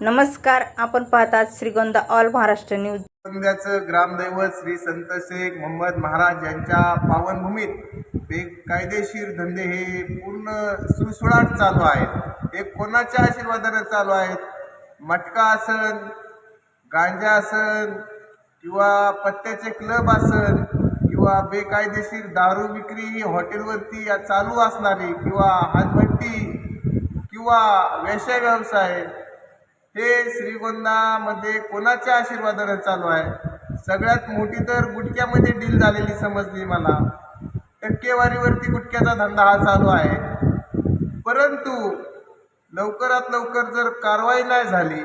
नमस्कार आपण पाहतात श्रीगोंदा ऑल महाराष्ट्र न्यूज. संध्याचं ग्रामदैवत श्री संत शेख मोहम्मद महाराज यांच्या पावनभूमीत बेकायदेशीर धंदे हे पूर्ण सुळसुळाट चालू आहेत. हे कोणाच्या आशीर्वादानं चालू आहेत? मटका आसन गांजा आसन किंवा पत्त्याचे क्लब आसन किंवा बेकायदेशीर दारू विक्री ही हॉटेलवरती चालू असणारी किंवा हातभट्टी किंवा व्यवसाय व्यवसाय हे श्रीगोंदामध्ये कोणाच्या आशीर्वादाने चालू आहे? सगळ्यात मोठी तर गुटक्यामध्ये डील झालेली समजली मला. टक्केवारीवरती गुटक्याचा धंदा हा चालू आहे. परंतु लवकरात लवकर जर कारवाई नाही झाली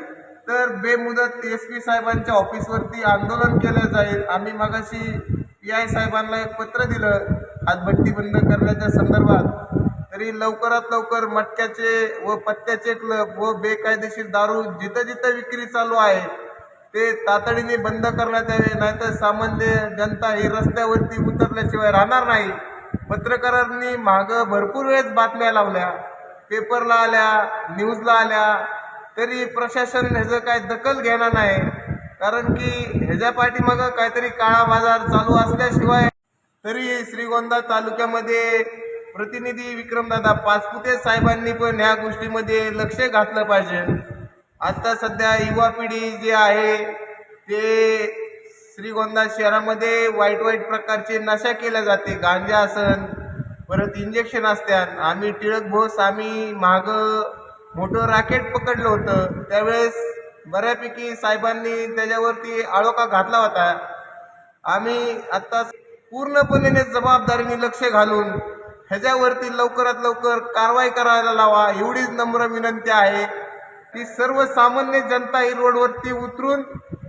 तर बेमुदत एस पी साहेबांच्या ऑफिसवरती आंदोलन केलं जाईल. आम्ही मगाशी पी आय साहेबांना एक पत्र दिलं. हातभट्टी बंद करण्याच्या संदर्भात. तरी लवकरात लवकर मटक्याचे व पत्त्याचे क्लब व बेकायदेशीर दारू जिथं जिथं विक्री चालू आहे ते तातडीने बंद करण्यात यावे. नाहीतर सामान्य जनता ही रस्त्यावरती उतरल्याशिवाय राहणार नाही. पत्रकारांनी मागं भरपूर वेळेस बातम्या लावल्या. पेपरला आल्या न्यूजला आल्या. तरी प्रशासन ह्याचं काय दखल घेणार नाही. कारण की ह्याच्या पाठीमागं काहीतरी काळा बाजार चालू असल्याशिवाय तरी श्रीगोंदा तालुक्यामध्ये प्रतिनिधी विक्रमदादा पाचपुते साहेबांनी पण ह्या गोष्टीमध्ये लक्ष घातलं पाहिजे. आता सध्या युवा पिढी जे आहे ते श्रीगोंदा शहरामध्ये वाईट वाईट प्रकारचे नशा केल्या जाते. गांजा असन परत इंजेक्शन असतात आम्ही टिळक भोस आम्ही माग मोठं रॅकेट पकडलं होतं. त्यावेळेस बऱ्यापैकी साहेबांनी त्याच्यावरती आळोखा घातला होता. आम्ही आत्ता पूर्णपणे जबाबदारीने लक्ष घालून ह्याच्यावरती लवकरात लवकर कारवाई करायला लावा. एवढीच नम्र विनंती आहे. की सर्वसामान्य जनता ही रोडवरती उतरून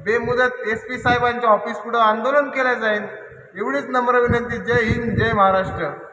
बेमुदत एस पी साहेबांच्या ऑफिस पुढं आंदोलन केलं जाईल. एवढीच नम्र विनंती. जय हिंद जय महाराष्ट्र.